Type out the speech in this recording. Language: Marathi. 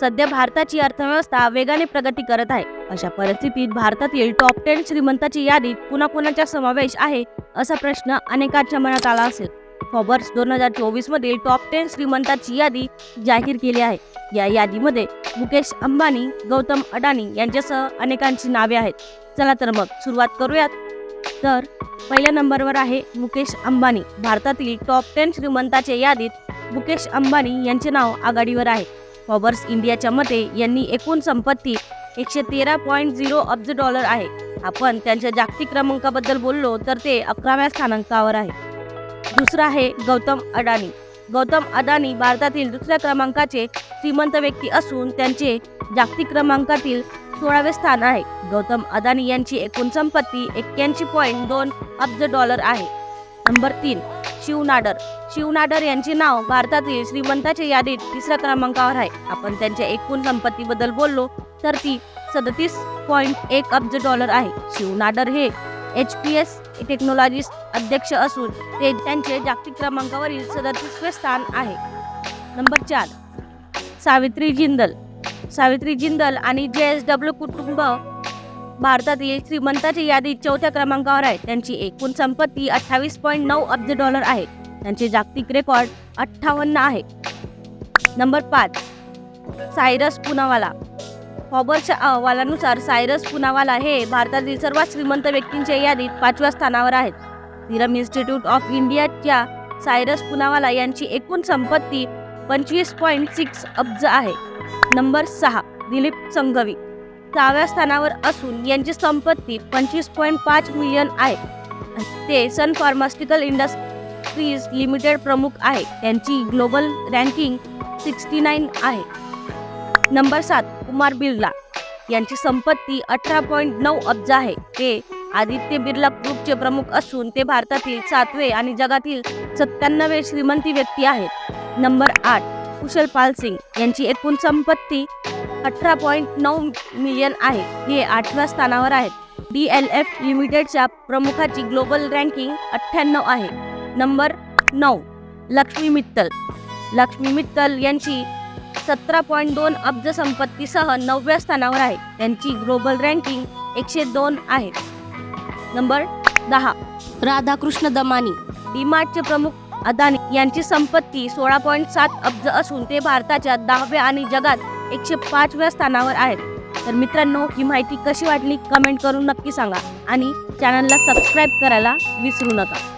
सध्या भारताची अर्थव्यवस्था वेगाने प्रगती करत आहे. अशा परिस्थितीत भारतातील टॉप टेन श्रीमंताची यादीत पुन्हा कुणाचा समावेश आहे असा प्रश्न अनेकांच्या मनात आला असेल. फॉबर्स दोन हजार चोवीसमध्ये टॉप टेन श्रीमंताची यादी जाहीर केली आहे. या यादीमध्ये मुकेश अंबानी गौतम अडानी यांच्यासह अनेकांची नावे आहेत. चला तर मग सुरुवात करूयात. तर पहिल्या नंबरवर आहे मुकेश अंबानी. भारतातील टॉप टेन श्रीमंताच्या यादीत मुकेश अंबानी यांचे नाव आघाडीवर आहे. फॉबर्स इंडियाच्या मते यांनी एकूण संपत्ती एकशे तेरा पॉईंट झिरो अब्ज डॉलर आहे. आपण त्यांच्या जागतिक क्रमांकाबद्दल बोललो तर ते अकराव्या स्थानांकावर आहे. दुसरा आहे गौतम अडानी गौतम अदानी भारतातील दुसऱ्या क्रमांकाचे श्रीमंत व्यक्ती असून त्यांचे जागतिक क्रमांकातील सोळावे स्थान आहे. गौतम अदानी यांची एकूण संपत्ती एक्क्याऐंशी पॉईंट दोन अब्ज डॉलर आहे. नंबर तीन शिवनाडर. शिवनाडर यांचे नाव भारतातील श्रीमंताच्या यादीत तिसऱ्या क्रमांकावर आहे. आपण त्यांच्या एकूण संपत्तीबद्दल बोललो तर ती सदतीस पॉईंट एक अब्ज डॉलर आहे. शिव नाडर हे एच पी एस टेक्नॉलॉजीस अध्यक्ष असून ते त्यांचे जागतिक क्रमांकावरील सदतीसवे स्थान आहे. नंबर चार सावित्री जिंदल. सावित्री जिंदल आणि जे एस डब्ल्यू कुटुंब भारतातील श्रीमंताची यादीत चौथ्या क्रमांकावर आहे. त्यांची एकूण संपत्ती अठ्ठावीस पॉईंट नऊ अब्ज डॉलर आहे. त्यांचे जागतिक रेकॉर्ड अठ्ठावन्न आहे. नंबर पाच सायरस पुनावाला. फॉबर्सच्या अहवालानुसार सायरस पुनावाला हे भारतातील सर्वात श्रीमंत व्यक्तींच्या यादीत पाचव्या स्थानावर आहेत. सिरम इन्स्टिट्यूट ऑफ इंडियाच्या सायरस पुनावाला यांची एकूण संपत्ती पंचवीस पॉईंट सिक्स अब्ज आहे. नंबर सहा दिलीप संघवी. सहाव्या स्थानावर असून यांची संपत्ती पंचवीस पॉईंट पाच मिलियन आहे. ते सन फार्मास्युटिकल इंडस्ट्रीज लिमिटेड प्रमुख आहे. त्यांची ग्लोबल रँकिंग सिक्स्टी नाईन आहे. नंबर सात कुमार बिर्ला. यांची संपत्ती अठरा पॉईंट नऊ अब्ज आहे. ते आदित्य बिर्ला ग्रुपचे प्रमुख असून ते भारतातील सातवे आणि जगातील सत्त्याण्णवे श्रीमंती व्यक्ती आहेत. नंबर आठ कुशल पाल सिंग. यांची एकूण संपत्ती अठरा पॉईंट नऊ मिलियन आहे. हे आठव्या स्थानावर आहेत डी एल एफ लिमिटेडच्या प्रमुखाची ग्लोबल रँकिंग अठ्ठ्याण्णव आहे. नंबर नऊ लक्ष्मी मित्तल. लक्ष्मी मित्तल यांची सतरा पॉईंट दोन अब्ज संपत्तीसह नवव्या स्थानावर आहे. त्यांची ग्लोबल रँकिंग एकशे दोन आहे. नंबर दहा राधाकृष्ण दमानी. डीमार्टचे प्रमुख अदानी यांची संपत्ती सोळा पॉईंट सात अब्ज असून ते भारताच्या दहाव्या आणि जगात एकशे पाचव्या स्थानावर आहेत. तर मित्रांनो ही माहिती कशी वाटली? कमेंट करून नक्की सांगा आणि चॅनलला सबस्क्राईब करायला विसरू नका.